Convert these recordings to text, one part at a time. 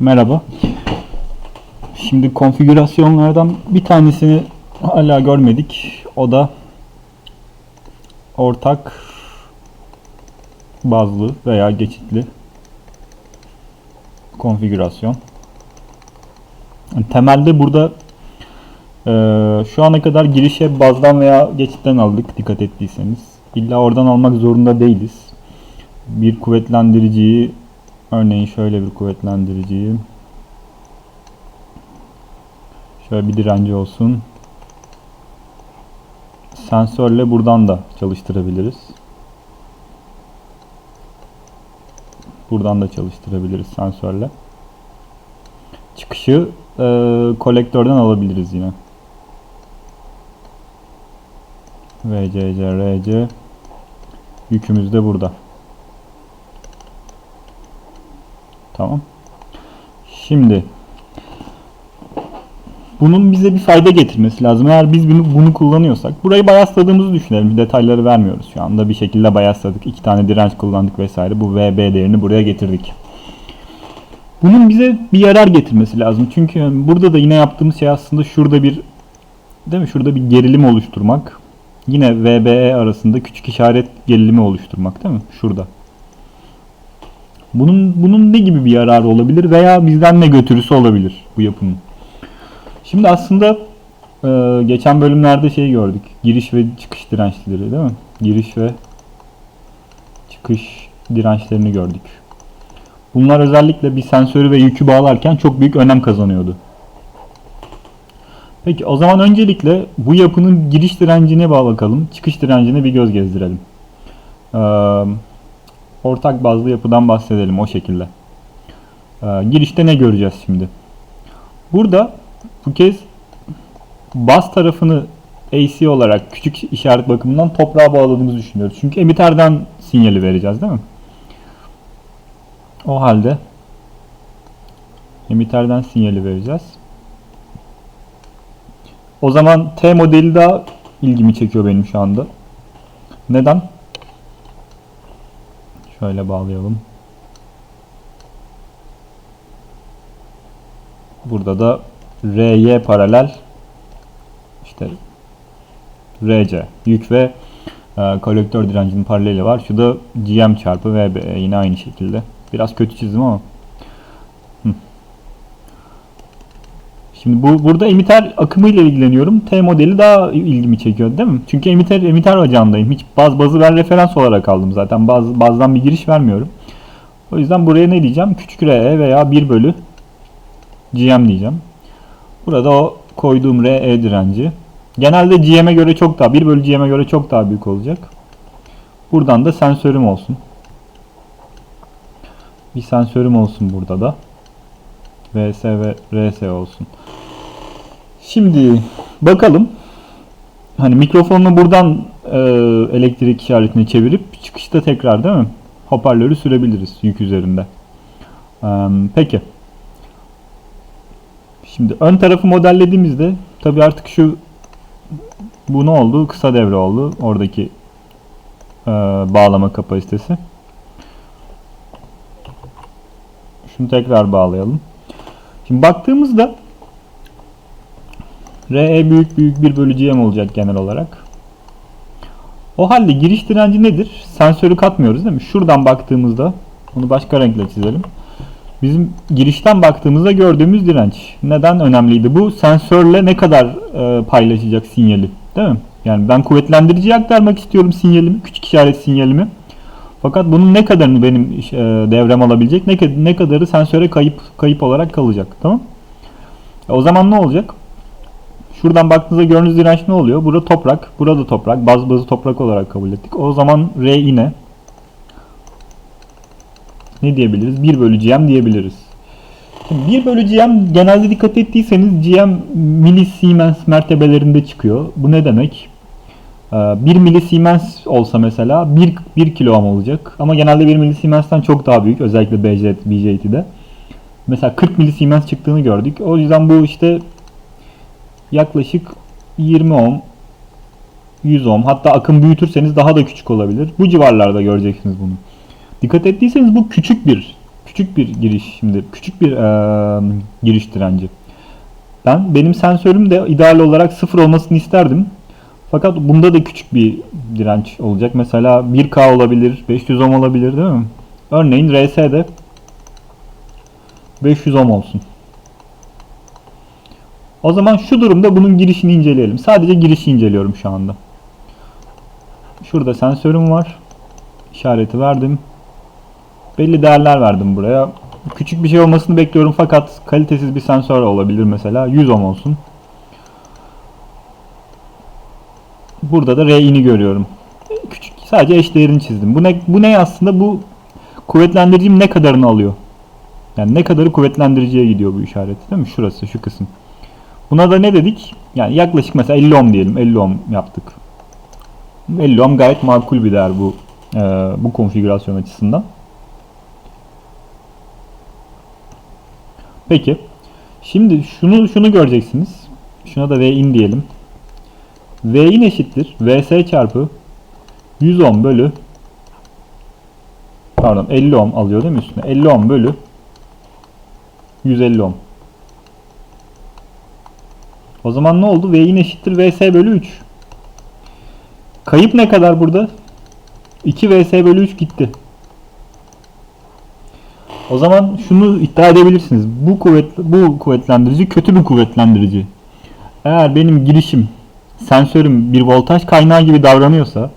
Merhaba. Şimdi konfigürasyonlardan bir tanesini hala görmedik. O da ortak bazlı veya geçitli konfigürasyon. Temelde burada eee, şu ana kadar girişe bazdan veya geçitten aldık dikkat ettiyseniz. İlla oradan almak zorunda değiliz. Bir kuvvetlendiriciyi Örneğin şöyle bir kuvvetlendiriciyi şöyle bir direnci olsun. Sensörle buradan da çalıştırabiliriz. Buradan da çalıştırabiliriz sensörle. Çıkışı e, kolektörden alabiliriz yine. VCC, RC yükümüz de burada. Tamam. Şimdi bunun bize bir fayda getirmesi lazım. Eğer biz bunu, bunu kullanıyorsak. Burayı bayasladığımızı düşünelim. Detayları vermiyoruz şu anda. Bir şekilde bayasladık. İki tane direnç kullandık vesaire. Bu VB değerini buraya getirdik. Bunun bize bir yarar getirmesi lazım. Çünkü burada da yine yaptığımız şey aslında şurada bir değil mi? Şurada bir gerilim oluşturmak. Yine VBE arasında küçük işaret gerilimi oluşturmak değil mi? Şurada. Bunun bunun ne gibi bir yararı olabilir veya bizden ne götürüsü olabilir bu yapının? Şimdi aslında e, geçen bölümlerde şey gördük. Giriş ve çıkış dirençleri değil mi? Giriş ve çıkış dirençlerini gördük. Bunlar özellikle bir sensörü ve yükü bağlarken çok büyük önem kazanıyordu. Peki o zaman öncelikle bu yapının giriş direncine bağ bakalım. Çıkış direncine bir göz gezdirelim. Eee ortak bazlı yapıdan bahsedelim o şekilde. Ee, girişte ne göreceğiz şimdi? Burada bu kez bas tarafını AC olarak küçük işaret bakımından toprağa bağladığımızı düşünüyoruz. Çünkü emitterden sinyali vereceğiz değil mi? O halde emitterden sinyali vereceğiz. O zaman T modeli daha ilgimi çekiyor benim şu anda. Neden? Şöyle bağlayalım. Burada da RY paralel işte RC yük ve e, kolektör direncinin paraleli var. Şu da GM çarpı VB yine aynı şekilde. Biraz kötü çizdim ama. Şimdi bu burada emiter akımıyla ilgileniyorum. T modeli daha ilgimi çekiyor değil mi? Çünkü emiter emiter bacağındayım. Hiç baz bazı ben referans olarak aldım zaten. Baz bazdan bir giriş vermiyorum. O yüzden buraya ne diyeceğim? Küçük RE veya 1 bölü GM diyeceğim. Burada o koyduğum RE direnci. Genelde GM'e göre çok daha 1 bölü GM'e göre çok daha büyük olacak. Buradan da sensörüm olsun. Bir sensörüm olsun burada da. VS ve RS olsun. Şimdi bakalım. Hani mikrofonunu buradan e, elektrik işaretini çevirip çıkışta tekrar değil mi? Hoparlörü sürebiliriz yük üzerinde. E, peki. Şimdi ön tarafı modellediğimizde tabi artık şu bu ne oldu? Kısa devre oldu. Oradaki e, bağlama kapasitesi. Şunu tekrar bağlayalım. Şimdi baktığımızda RE büyük büyük 1 bölü GM olacak genel olarak. O halde giriş direnci nedir? Sensörü katmıyoruz değil mi? Şuradan baktığımızda bunu başka renkle çizelim. Bizim girişten baktığımızda gördüğümüz direnç. Neden önemliydi? Bu sensörle ne kadar e, paylaşacak sinyali değil mi? Yani ben kuvvetlendiriciye aktarmak istiyorum sinyalimi, küçük işaret sinyalimi. Fakat bunun ne kadarını benim e, devrem alabilecek, ne, ne kadarı sensöre kayıp kayıp olarak kalacak. Tamam? E, o zaman ne olacak? Şuradan baktığınızda gördüğünüz direnç ne oluyor? Burada toprak, burada toprak, baz bazı toprak olarak kabul ettik. O zaman R yine ne diyebiliriz? 1 bölü GM diyebiliriz. Şimdi 1 bölü GM genelde dikkat ettiyseniz GM milisiemens mertebelerinde çıkıyor. Bu ne demek? 1 milisiemens olsa mesela 1, 1 kilo ohm olacak. Ama genelde 1 milisiemens'ten çok daha büyük. Özellikle BJ, BJT'de. Mesela 40 milisiemens çıktığını gördük. O yüzden bu işte yaklaşık 20 ohm 100 ohm hatta akım büyütürseniz daha da küçük olabilir. Bu civarlarda göreceksiniz bunu. Dikkat ettiyseniz bu küçük bir küçük bir giriş şimdi küçük bir eee, giriş direnci. Ben benim sensörüm de ideal olarak sıfır olmasını isterdim. Fakat bunda da küçük bir direnç olacak. Mesela 1K olabilir, 500 ohm olabilir değil mi? Örneğin RS'de 500 ohm olsun. O zaman şu durumda bunun girişini inceleyelim. Sadece girişi inceliyorum şu anda. Şurada sensörüm var. İşareti verdim. Belli değerler verdim buraya. Küçük bir şey olmasını bekliyorum fakat kalitesiz bir sensör olabilir mesela. 100 ohm olsun. Burada da R'ini görüyorum. Küçük sadece eş değerini çizdim. Bu ne bu ne aslında bu kuvvetlendiricim ne kadarını alıyor? Yani ne kadarı kuvvetlendiriciye gidiyor bu işaret değil mi? Şurası şu kısım. Buna da ne dedik? Yani yaklaşık mesela 50 ohm diyelim. 50 ohm yaptık. 50 ohm gayet makul bir değer bu e, bu konfigürasyon açısından. Peki. Şimdi şunu şunu göreceksiniz. Şuna da V in diyelim. V in eşittir Vs çarpı 100 ohm bölü pardon 50 ohm alıyor değil mi üstüne? 50 ohm bölü 150 ohm. O zaman ne oldu? V in eşittir Vs bölü 3. Kayıp ne kadar burada? 2 Vs bölü 3 gitti. O zaman şunu iddia edebilirsiniz. Bu kuvvet bu kuvvetlendirici kötü bir kuvvetlendirici. Eğer benim girişim sensörüm bir voltaj kaynağı gibi davranıyorsa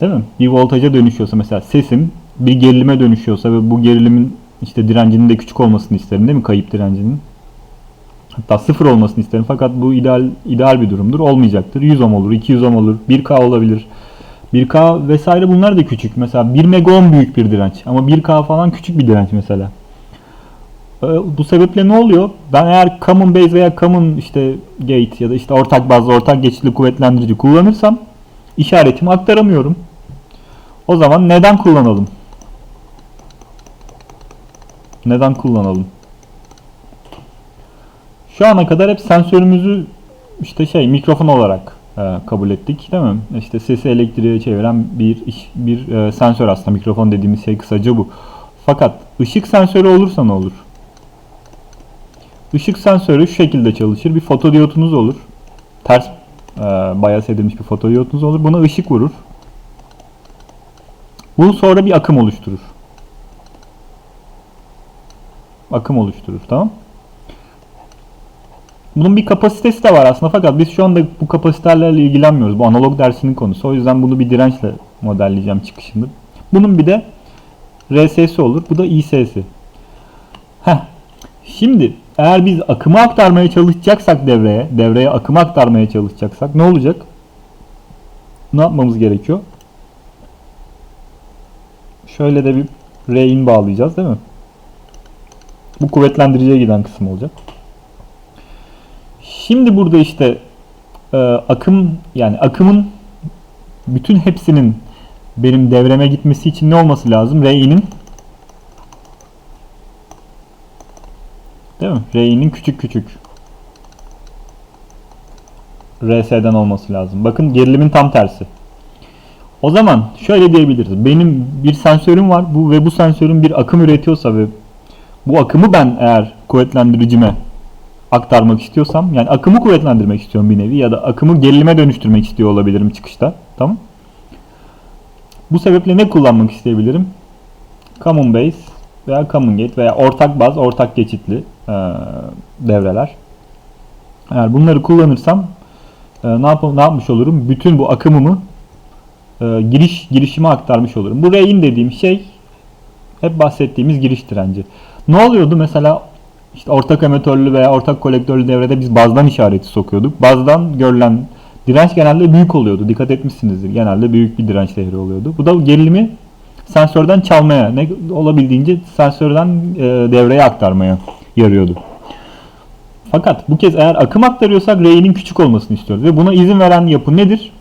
değil mi? Bir voltaja dönüşüyorsa mesela sesim bir gerilime dönüşüyorsa ve bu gerilimin işte direncinin de küçük olmasını isterim değil mi? Kayıp direncinin. Hatta sıfır olmasını isterim. Fakat bu ideal ideal bir durumdur. Olmayacaktır. 100 ohm olur, 200 ohm olur, 1K olabilir. 1K vesaire bunlar da küçük. Mesela 1 mega ohm büyük bir direnç. Ama 1K falan küçük bir direnç mesela. Ee, Bu sebeple ne oluyor? Ben eğer common base veya common işte gate ya da işte ortak bazlı ortak geçitli kuvvetlendirici kullanırsam işaretimi aktaramıyorum. O zaman neden kullanalım? Neden kullanalım? Şu ana kadar hep sensörümüzü işte şey mikrofon olarak e, kabul ettik değil mi? İşte sesi elektriğe çeviren bir iş, bir e, sensör aslında mikrofon dediğimiz şey kısaca bu. Fakat ışık sensörü olursa ne olur? Işık sensörü şu şekilde çalışır. Bir fotodiyotunuz olur. Ters e, bias edilmiş bir fotodiyotunuz olur. Buna ışık vurur. Bu sonra bir akım oluşturur. Akım oluşturur tamam bunun bir kapasitesi de var aslında fakat biz şu anda bu kapasitelerle ilgilenmiyoruz. Bu analog dersinin konusu. O yüzden bunu bir dirençle modelleyeceğim çıkışında. Bunun bir de RS'si olur. Bu da IS'si. Heh. Şimdi eğer biz akımı aktarmaya çalışacaksak devreye, devreye akımı aktarmaya çalışacaksak ne olacak? Ne yapmamız gerekiyor? Şöyle de bir R-in bağlayacağız değil mi? Bu kuvvetlendiriciye giden kısım olacak. Şimdi burada işte e, akım yani akımın bütün hepsinin benim devreme gitmesi için ne olması lazım? R'inin Değil mi? R'inin küçük küçük RS'den olması lazım. Bakın gerilimin tam tersi. O zaman şöyle diyebiliriz. Benim bir sensörüm var. Bu ve bu sensörüm bir akım üretiyorsa ve bu akımı ben eğer kuvvetlendiricime aktarmak istiyorsam yani akımı kuvvetlendirmek istiyorum bir nevi ya da akımı gerilime dönüştürmek istiyor olabilirim çıkışta. Tamam. Bu sebeple ne kullanmak isteyebilirim? Common base veya common gate veya ortak baz, ortak geçitli e, devreler. Eğer bunları kullanırsam e, ne, yap ne yapmış olurum? Bütün bu akımımı e, giriş girişime aktarmış olurum. Bu R'in dediğim şey hep bahsettiğimiz giriş direnci. Ne oluyordu mesela işte ortak emitörlü veya ortak kolektörlü devrede biz bazdan işareti sokuyorduk. Bazdan görülen direnç genelde büyük oluyordu. Dikkat etmişsinizdir. Genelde büyük bir direnç değeri oluyordu. Bu da gerilimi sensörden çalmaya, ne olabildiğince sensörden e, devreye aktarmaya yarıyordu. Fakat bu kez eğer akım aktarıyorsak R'nin küçük olmasını istiyoruz. Ve buna izin veren yapı nedir?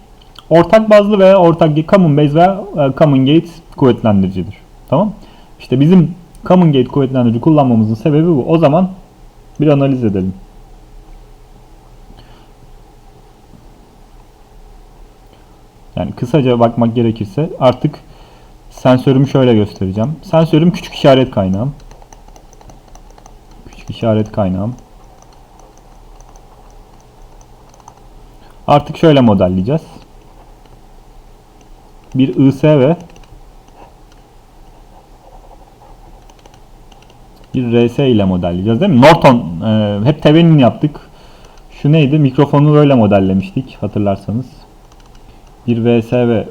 Ortak bazlı veya ortak common base veya e, common gate kuvvetlendiricidir. Tamam? İşte bizim common gate kuvvetlendirici kullanmamızın sebebi bu. O zaman bir analiz edelim. Yani kısaca bakmak gerekirse artık sensörümü şöyle göstereceğim. Sensörüm küçük işaret kaynağım. işaret kaynağım. Artık şöyle modelleyeceğiz. Bir IS ve bir RS ile modelleyeceğiz değil mi? Norton e, hep tebenin yaptık. Şu neydi? Mikrofonu böyle modellemiştik hatırlarsanız. Bir VS ve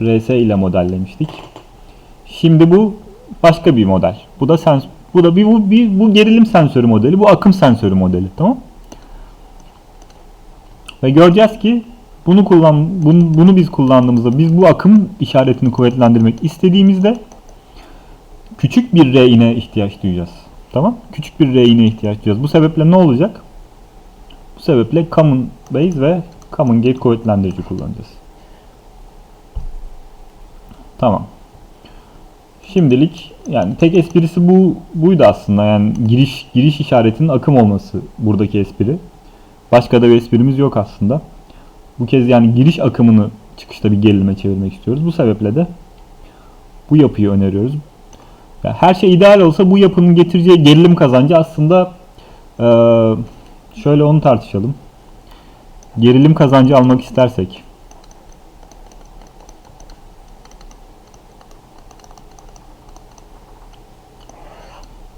RS ile modellemiştik. Şimdi bu başka bir model. Bu da sens bu da bir bu, bir bu gerilim sensörü modeli, bu akım sensörü modeli, tamam? Ve göreceğiz ki bunu kullan bunu, bunu biz kullandığımızda biz bu akım işaretini kuvvetlendirmek istediğimizde küçük bir reyine ihtiyaç duyacağız. Tamam? Küçük bir reyine ihtiyaç duyacağız. Bu sebeple ne olacak? Bu sebeple common base ve common gate kuvvetlendirici kullanacağız. Tamam. Şimdilik yani tek esprisi bu buydu aslında. Yani giriş giriş işaretinin akım olması buradaki espri. Başka da bir esprimiz yok aslında. Bu kez yani giriş akımını çıkışta bir gerilime çevirmek istiyoruz. Bu sebeple de bu yapıyı öneriyoruz. Yani her şey ideal olsa bu yapının getireceği gerilim kazancı aslında şöyle onu tartışalım. Gerilim kazancı almak istersek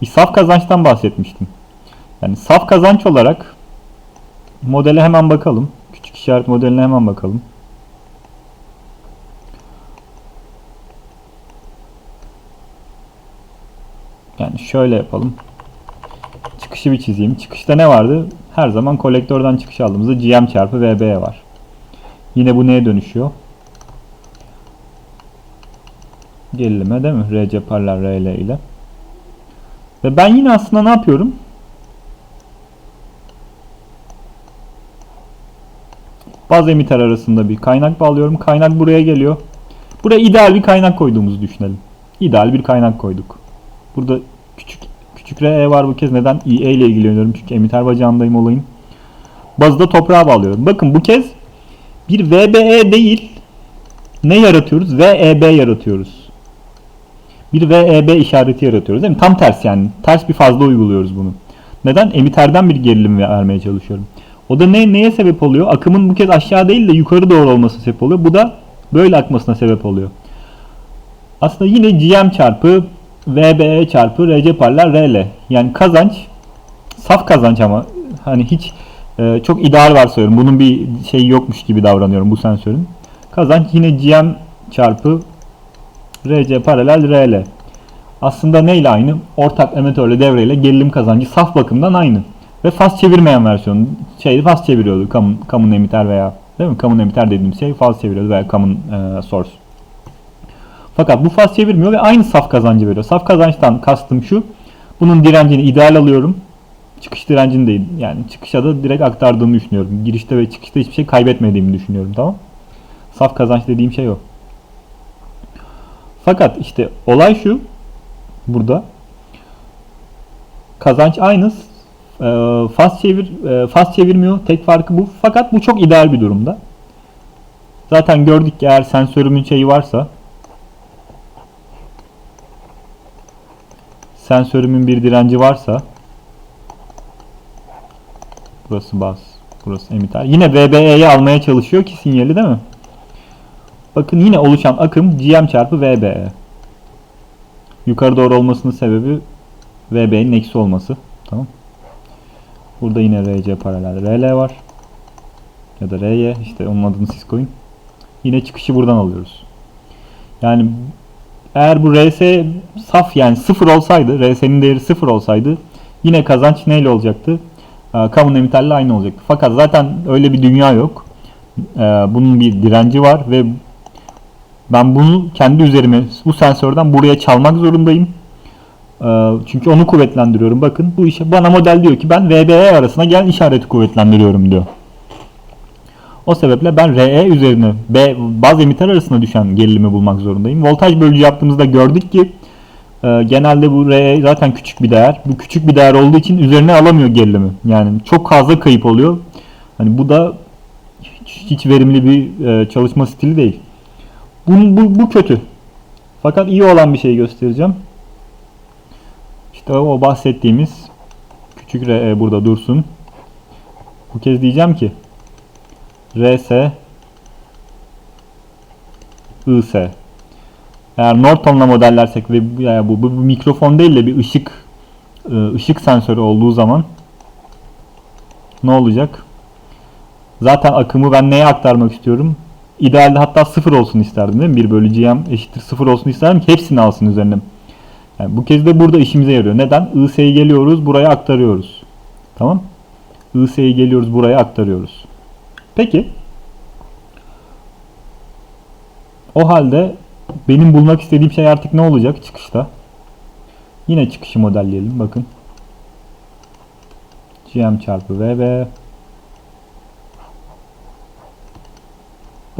bir saf kazançtan bahsetmiştim. Yani saf kazanç olarak modele hemen bakalım. Küçük işaret modeline hemen bakalım. Yani şöyle yapalım. Çıkışı bir çizeyim. Çıkışta ne vardı? Her zaman kolektörden çıkış aldığımızda GM çarpı VB var. Yine bu neye dönüşüyor? Gerilime değil mi? RC paralel RL ile. Ve ben yine aslında ne yapıyorum? Baz emiter arasında bir kaynak bağlıyorum. Kaynak buraya geliyor. Buraya ideal bir kaynak koyduğumuzu düşünelim. İdeal bir kaynak koyduk. Burada küçük küçük RE var bu kez. Neden? IE ile ilgileniyorum. Çünkü emiter bacağındayım olayın. Bazı da toprağa bağlıyorum. Bakın bu kez bir VBE değil ne yaratıyoruz? VEB yaratıyoruz. Bir VEB işareti yaratıyoruz değil mi? Tam tersi yani. Ters bir fazla uyguluyoruz bunu. Neden? Emiterden bir gerilim vermeye çalışıyorum. O da ne neye sebep oluyor? Akımın bu kez aşağı değil de yukarı doğru olması sebep oluyor. Bu da böyle akmasına sebep oluyor. Aslında yine GM çarpı VBE çarpı RC paralel RL. Yani kazanç saf kazanç ama hani hiç e, çok ideal varsayıyorum. Bunun bir şeyi yokmuş gibi davranıyorum bu sensörün. Kazanç yine GM çarpı RC paralel RL. Aslında neyle aynı? Ortak emitörle devreyle gerilim kazancı saf bakımdan aynı. Ve faz çevirmeyen versiyonu şey faz çeviriyordu common, common emitter veya değil mi? Common emitter dediğim şey faz çeviriyordu veya common e, source. Fakat bu faz çevirmiyor ve aynı saf kazancı veriyor. Saf kazançtan kastım şu. Bunun direncini ideal alıyorum. Çıkış direncini değil. Yani çıkışa da direkt aktardığımı düşünüyorum. Girişte ve çıkışta hiçbir şey kaybetmediğimi düşünüyorum. Tamam. Saf kazanç dediğim şey o. Fakat işte olay şu. Burada. Kazanç aynı. E, faz çevir e, faz çevirmiyor. Tek farkı bu. Fakat bu çok ideal bir durumda. Zaten gördük ki eğer sensörümün şeyi varsa sensörümün bir direnci varsa burası bas, burası emiter. Yine VBE'yi almaya çalışıyor ki sinyali değil mi? Bakın yine oluşan akım GM çarpı VBE. Yukarı doğru olmasının sebebi VB'nin eksi olması. Tamam. Burada yine RC paralel RL var. Ya da RY işte onun adını siz koyun. Yine çıkışı buradan alıyoruz. Yani eğer bu RS saf yani sıfır olsaydı, RS'nin değeri sıfır olsaydı yine kazanç neyle olacaktı? Ee, Common emitterle aynı olacaktı. Fakat zaten öyle bir dünya yok. Ee, bunun bir direnci var ve ben bunu kendi üzerime bu sensörden buraya çalmak zorundayım. Ee, çünkü onu kuvvetlendiriyorum. Bakın bu işe bana model diyor ki ben VBE arasına gelen işareti kuvvetlendiriyorum diyor. O sebeple ben RE üzerine B baz emiter arasında düşen gerilimi bulmak zorundayım. Voltaj bölücü yaptığımızda gördük ki e, genelde bu RE zaten küçük bir değer. Bu küçük bir değer olduğu için üzerine alamıyor gerilimi. Yani çok fazla kayıp oluyor. Hani bu da hiç, hiç verimli bir e, çalışma stili değil. Bu, bu, bu kötü. Fakat iyi olan bir şey göstereceğim. İşte o bahsettiğimiz küçük re burada dursun. Bu kez diyeceğim ki RS IS eğer Norton'la modellersek ve yani bu, bu, bu mikrofon değil de bir ışık ı, ışık sensörü olduğu zaman ne olacak? Zaten akımı ben neye aktarmak istiyorum? İdealde hatta sıfır olsun isterdim değil mi? 1 bölü GM eşittir sıfır olsun isterdim hepsini alsın üzerine. Yani bu kez de burada işimize yarıyor. Neden? IS'yi geliyoruz buraya aktarıyoruz. Tamam? IS'yi geliyoruz buraya aktarıyoruz. Peki. O halde benim bulmak istediğim şey artık ne olacak çıkışta? Yine çıkışı modelleyelim bakın. GM çarpı VB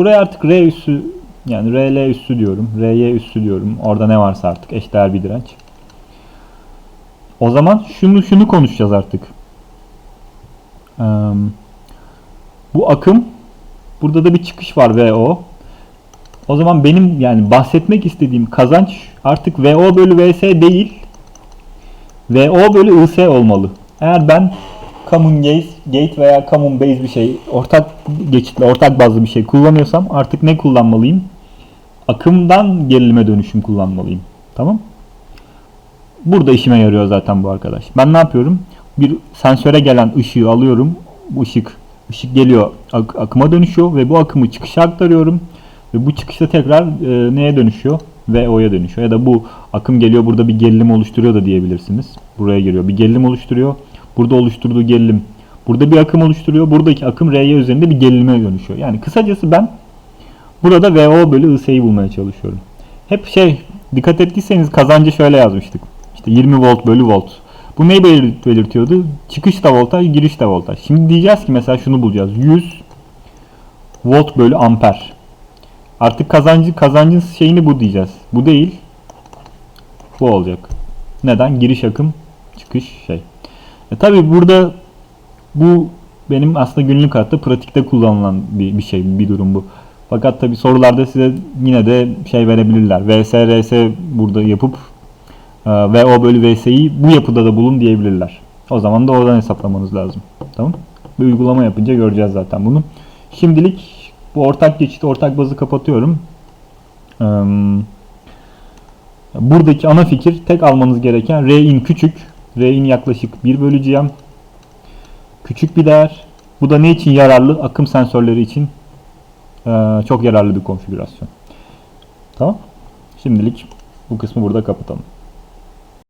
Buraya artık R üssü yani RL üssü diyorum. RY üssü diyorum. Orada ne varsa artık eşdeğer bir direnç. O zaman şunu şunu konuşacağız artık. Bu akım burada da bir çıkış var VO. O zaman benim yani bahsetmek istediğim kazanç artık VO bölü VS değil VO bölü IS olmalı. Eğer ben common gate, gate veya common base bir şey ortak geçitli ortak bazlı bir şey kullanıyorsam artık ne kullanmalıyım? Akımdan gerilime dönüşüm kullanmalıyım. Tamam? Burada işime yarıyor zaten bu arkadaş. Ben ne yapıyorum? Bir sensöre gelen ışığı alıyorum. Bu ışık ışık geliyor ak- akıma dönüşüyor ve bu akımı çıkışa aktarıyorum. Ve bu çıkışta tekrar e, neye dönüşüyor? VO'ya dönüşüyor. Ya da bu akım geliyor burada bir gerilim oluşturuyor da diyebilirsiniz. Buraya geliyor. Bir gerilim oluşturuyor. Burada oluşturduğu gerilim burada bir akım oluşturuyor. Buradaki akım R'ye üzerinde bir gerilime dönüşüyor. Yani kısacası ben burada VO bölü IS'yi bulmaya çalışıyorum. Hep şey dikkat ettiyseniz kazancı şöyle yazmıştık. İşte 20 volt bölü volt. Bu neyi belir- belirtiyordu? Çıkış da voltaj, giriş de voltaj. Şimdi diyeceğiz ki mesela şunu bulacağız. 100 volt bölü amper. Artık kazancı kazancın şeyini bu diyeceğiz. Bu değil. Bu olacak. Neden? Giriş akım, çıkış şey. E tabi burada bu benim aslında günlük hayatta pratikte kullanılan bir, bir şey, bir durum bu. Fakat tabi sorularda size yine de şey verebilirler. VS, RS burada yapıp e, VO bölü VS'yi bu yapıda da bulun diyebilirler. O zaman da oradan hesaplamanız lazım. Tamam. Bir uygulama yapınca göreceğiz zaten bunu. Şimdilik bu ortak geçiti, ortak bazı kapatıyorum. Eee, Buradaki ana fikir tek almanız gereken R'in küçük. R'in yaklaşık 1 bölü GM. Küçük bir değer. Bu da ne için yararlı? Akım sensörleri için eee, çok yararlı bir konfigürasyon. Tamam. Şimdilik bu kısmı burada kapatalım.